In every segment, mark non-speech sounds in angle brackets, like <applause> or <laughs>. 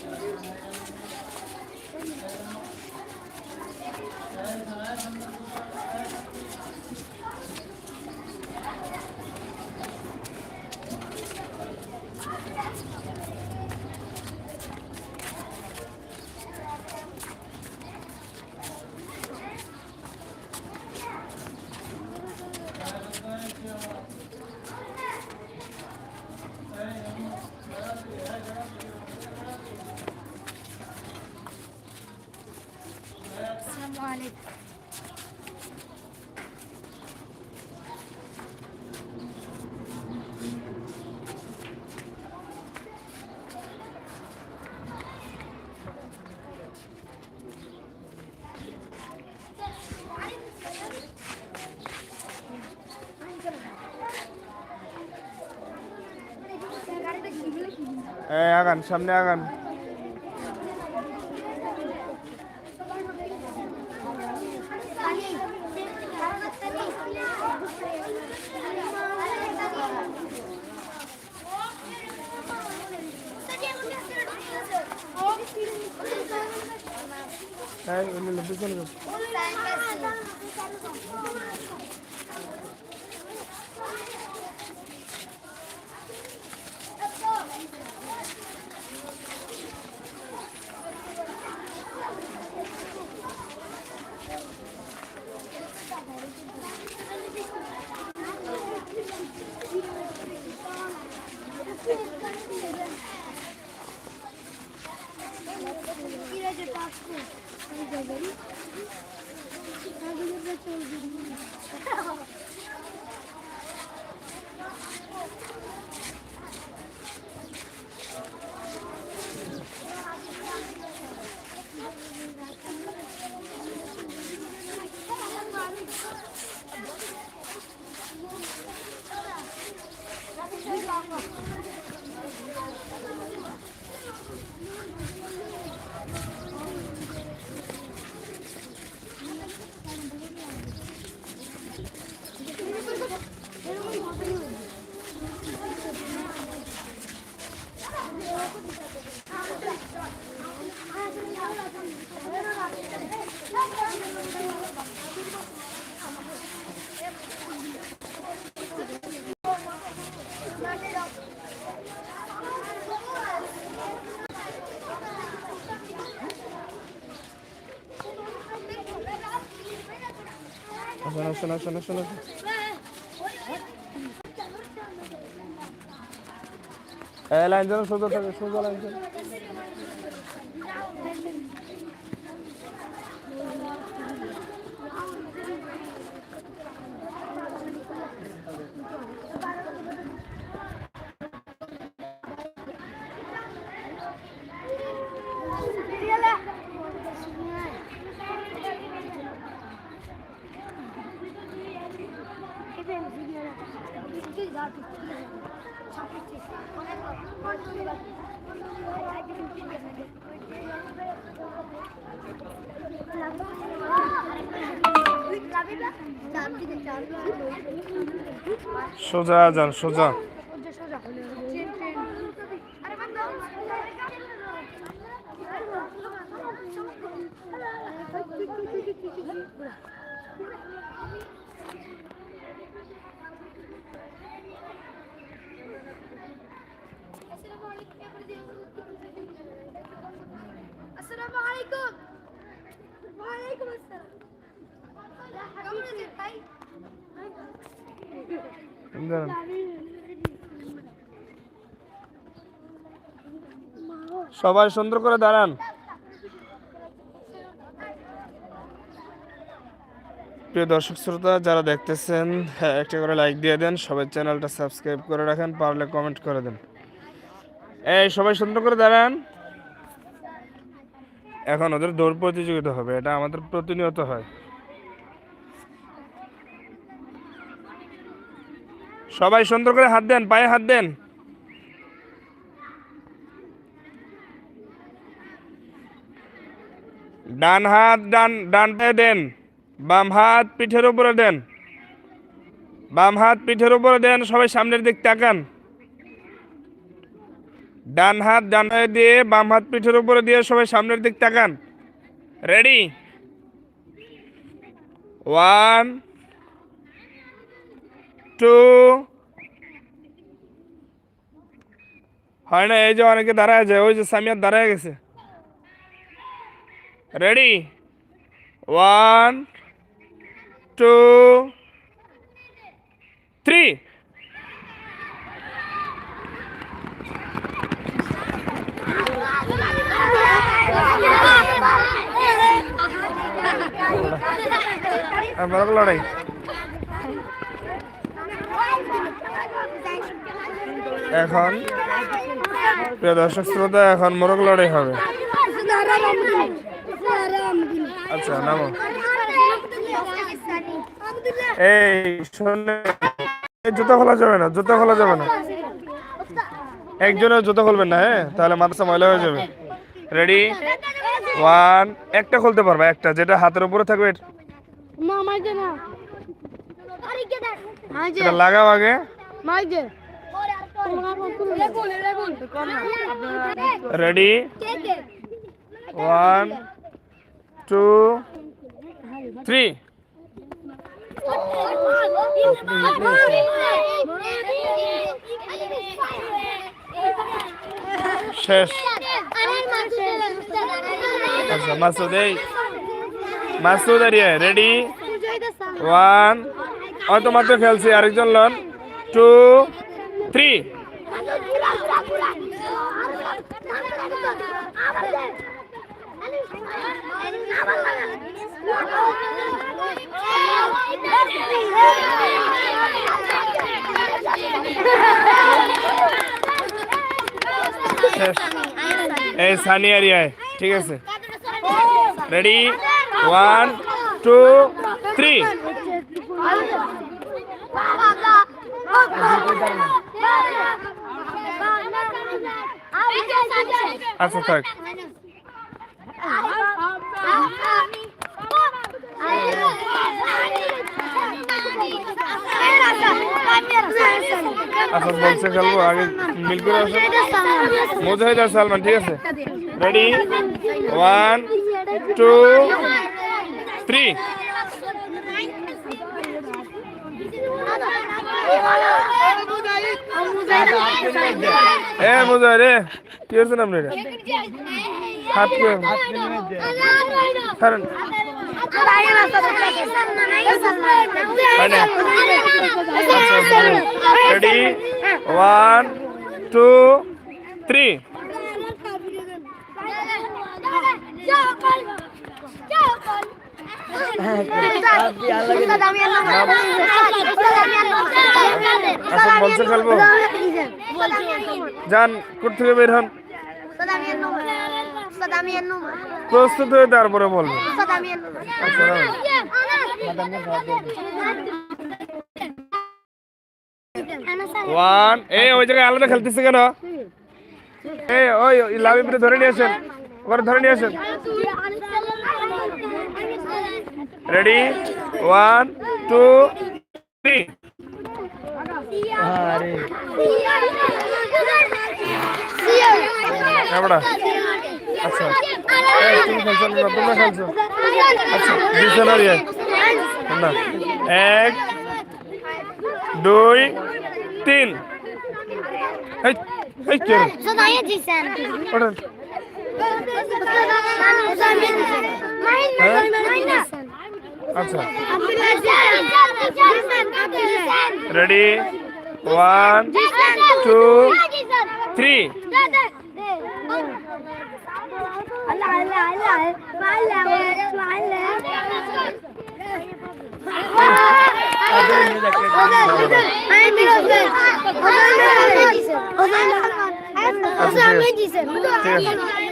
Thank you. আসসালামু আলাইকুম এই আগান সামনে আগান এই ওই লো পিছনে যাও। আসুন আসুন আসুন শোনো শোনো এই লাইন যেন সোজা থাকে সোজা লাইন। সোজা যান সোজা আসসালামু আলাইকুম ওয়ালাইকুম আসসালাম কেমন আছেন ভাই দাঁড়ান। <laughs> সবাই সুন্দর করে দাঁড়ান। প্রিয় দর্শক শ্রোতা, যারা দেখতেছেন হ্যাঁ একটা করে লাইক দিয়ে দেন। সবাই চ্যানেলটা সাবস্ক্রাইব করে রাখেন, পারলে কমেন্ট করে দেন। এই, সবাই সুন্দর করে দাঁড়ান। এখন ওদের দৌড় প্রতিযোগিতা হবে, এটা আমাদের প্রতিনিয়ত হয়। সবাই সুন্দর করে হাত দেন, পায়ে হাত দেন। ডান হাত, ডান ডান পায়ে দেন, বাম হাত পিঠের উপরে দেন। বাম হাত পিঠের উপরে দেন, সবাই সামনের দিক তাকান। ডান হাত, ডান হাতে দিয়ে বাম হাত পিঠের উপরে দিয়ে সবাই সামনের দিক তাকান। রেডি ওয়ান টু হয় না, এই যে অনেকে দাঁড়ায় যায়, ওই যে সামিয়ার দাঁড়ায় গেছে। রেডি ওয়ান টু থ্রি লড়াই। এখন প্রিয় দর্শক শ্রোতা এখন মোরগ লড়াই হবে। আচ্ছা নামো। এই শোনে জুতো খোলা যাবে না জুতো খোলা যাবে না। একজনের জুতো খুলবেন না হ্যাঁ? তাহলে মাথা ময়লা হয়ে যাবে। রেডি ওয়ান একটা খুলতে পারবা একটা। যেটা হাতের উপরে থাকবে লাগাও আগে। রেডি ওয়ান টু থ্রি শেষ আচ্ছা মাসুদ এই মাসুদ আর রেডি ওয়ান হয়তো মাত্র খেলছি, আরেকজন লন। টু থ্রি শেষ এই সানিয়া রিয়ায় ঠিক আছে রেডি ওয়ান টু থ্রি আচ্ছা থাক আচ্ছা বলছে খেলব আগে মিল করে আসো মুজাহিদ আর সালমান ঠিক আছে রেডি ওয়ান টু থ্রি এ মুজাহিদ রে কি হচ্ছে নাম রে হাত কে ছাড়েন রেডি ওয়ান টু থ্রি আচ্ছা বলছে খেলব যান কোথ থেকে বের হন। প্রস্তুত হয়ে তারপরে আচ্ছা ওয়ান এই ওই জায়গায় আলাদা খেলতেছে কেন? এই ওই, লাভি, ধরে নিয়ে আসেন। ওখানে ধরে নিয়ে আসেন। রেডি ওয়ান টু থ্রি আচ্ছা এই, তুমি খেলছো না তোমরা খেলছো আচ্ছা ডিকশনারি না এক দুই তিন এই এই কে ওঠেন আচ্ছা। Ready one two three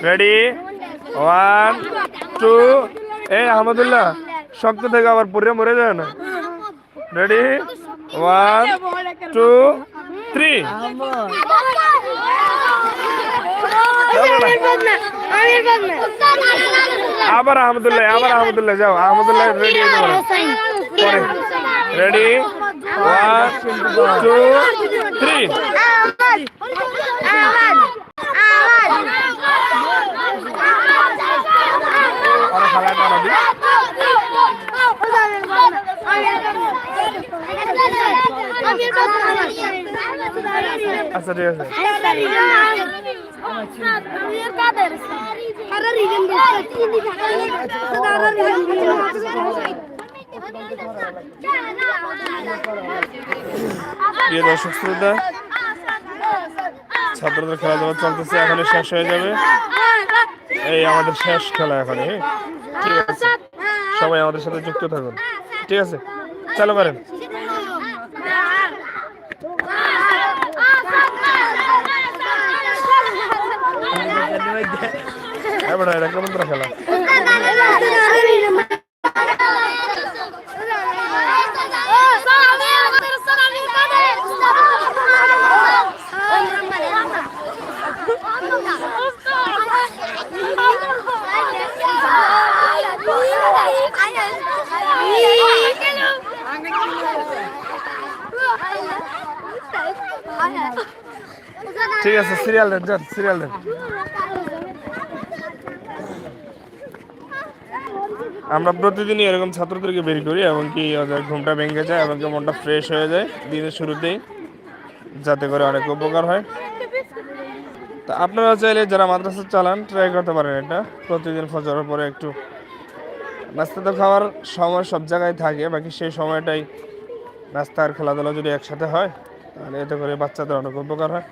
ready one two এই আহমদুল্লাহ শক্ত থেকে আবার পরে মরে যায় না। রেডি ওয়ান টু থ্রি আবার আহমদুল্লাহ আবার আহমদুল্লাহ যাও Ahmadullah ready ready one two three আওয়াজ আচ্ছা ঠিক আছে। প্রিয় দর্শক শ্রোতা, ছাত্রদের খেলাধুলা চলতেছে এখানে শেষ হয়ে যাবে। এই আমাদের শেষ খেলা এখানে ঠিক আছে? সবাই আমাদের সাথে যুক্ত থাকুন। ঠিক আছে চালু করেন। খেলা? ঠিক আছে সিরিয়াল দেন, যান সিরিয়াল দেন। আমরা প্রতিদিনই এরকম ছাত্রদেরকে বের করি এমনকি ওদের ঘুমটা ভেঙে যায় এমনকি মনটা ফ্রেশ হয়ে যায় দিনের শুরুতেই, যাতে করে অনেক উপকার হয়। তা আপনারা চাইলে যারা মাদ্রাসা চালান ট্রাই করতে পারেন এটা। প্রতিদিন ফজরের পরে একটু নাস্তা তো খাওয়ার সময় সব জায়গায় থাকে, বাকি সেই সময়টাই নাস্তা আর খেলাধুলা যদি একসাথে হয়, তাহলে এতে করে বাচ্চাদের অনেক উপকার হয়।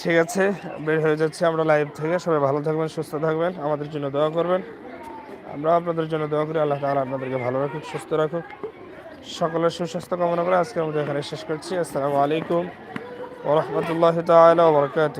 ঠিক আছে, বের হয়ে যাচ্ছে আমরা লাইভ থেকে। সবাই ভালো থাকবেন, সুস্থ থাকবেন, আমাদের জন্য দোয়া করবেন। আমরা আপনাদের জন্য দোয়া করি, আল্লাহ তাআলা আপনাদেরকে ভালো রাখুক, সুস্থ রাখুক। সকলের সুস্বাস্থ্য কামনা করে আজকে আমাদের এখানে শেষ করছি। আসসালামু আলাইকুম ওরহমতুল্লাহ তালা বরকাত